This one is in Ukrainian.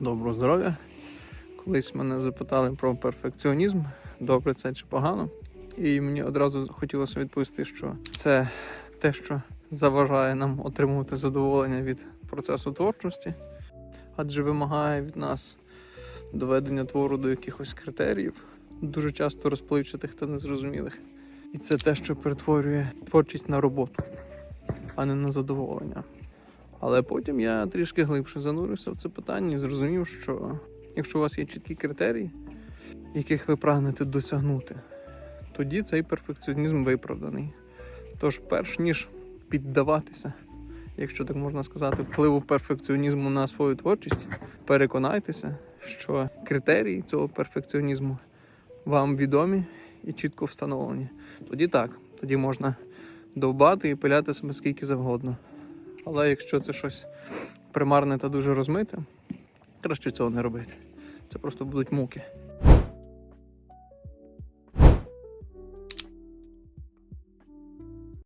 Доброго здоров'я. Колись мене запитали про перфекціонізм, добре це чи погано. І мені одразу хотілося відповісти, що це те, що заважає нам отримувати задоволення від процесу творчості, адже вимагає від нас доведення твору до якихось критеріїв, дуже часто розпливчатих та незрозумілих. І це те, що перетворює творчість на роботу, а не на задоволення. Але потім я трішки глибше занурився в це питання і зрозумів, що якщо у вас є чіткі критерії, яких ви прагнете досягнути, тоді цей перфекціонізм виправданий. Тож, перш ніж піддаватися, якщо так можна сказати, впливу перфекціонізму на свою творчість, переконайтеся, що критерії цього перфекціонізму вам відомі і чітко встановлені. Тоді так, тоді можна довбати і пиляти себе скільки завгодно. Але якщо це щось примарне та дуже розмите, краще цього не робити. Це просто будуть муки.